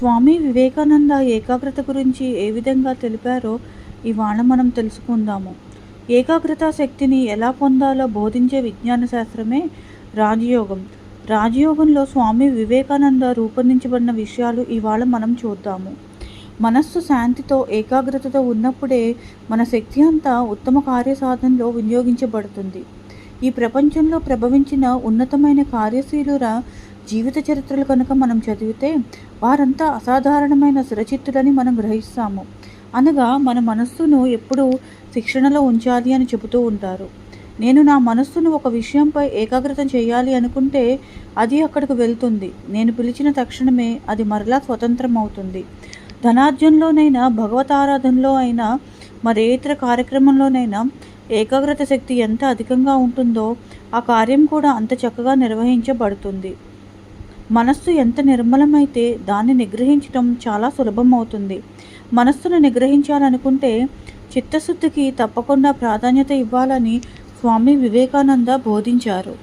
స్వామి వివేకానంద ఏకాగ్రత గురించి ఏ విధంగా తెలిపారో ఇవాళ మనం తెలుసుకుందాము. ఏకాగ్రత శక్తిని ఎలా పొందాలో బోధించే విజ్ఞాన శాస్త్రమే రాజయోగం. రాజయోగంలో స్వామి వివేకానంద రూపొందించబడిన విషయాలు ఇవాళ మనం చూద్దాము. మనస్సు శాంతితో ఏకాగ్రతతో ఉన్నప్పుడే మన శక్తి అంతా ఉత్తమ కార్యసాధనలో వినియోగించబడుతుంది. ఈ ప్రపంచంలో ప్రభవించిన ఉన్నతమైన కార్యశీలుర జీవిత చరిత్రలు కనుక మనం చదివితే వారంతా అసాధారణమైన సురచిత్తులని మనం గ్రహిస్తాము. అనగా మన మనస్సును ఎప్పుడూ శిక్షణలో ఉంచాలి అని చెబుతూ ఉంటారు. నేను నా మనస్సును ఒక విషయంపై ఏకాగ్రత చేయాలి అనుకుంటే అది అక్కడికి వెళ్తుంది. నేను పిలిచిన తక్షణమే అది మరలా స్వతంత్రం అవుతుంది ధనార్జనలోనైనా భగవతారాధనలో అయినా మరే ఇతర కార్యక్రమంలోనైనా ఏకాగ్రత శక్తి ఎంత అధికంగా ఉంటుందో ఆ కార్యం కూడా అంత చక్కగా నిర్వహించబడుతుంది. మనస్సు ఎంత నిర్మలమైతే దాన్ని నిగ్రహించడం చాలా సులభం అవుతుంది మనస్సును నిగ్రహించాలనుకుంటే చిత్తశుద్ధికి తప్పకుండా ప్రాధాన్యత ఇవ్వాలని స్వామి వివేకానంద బోధించారు.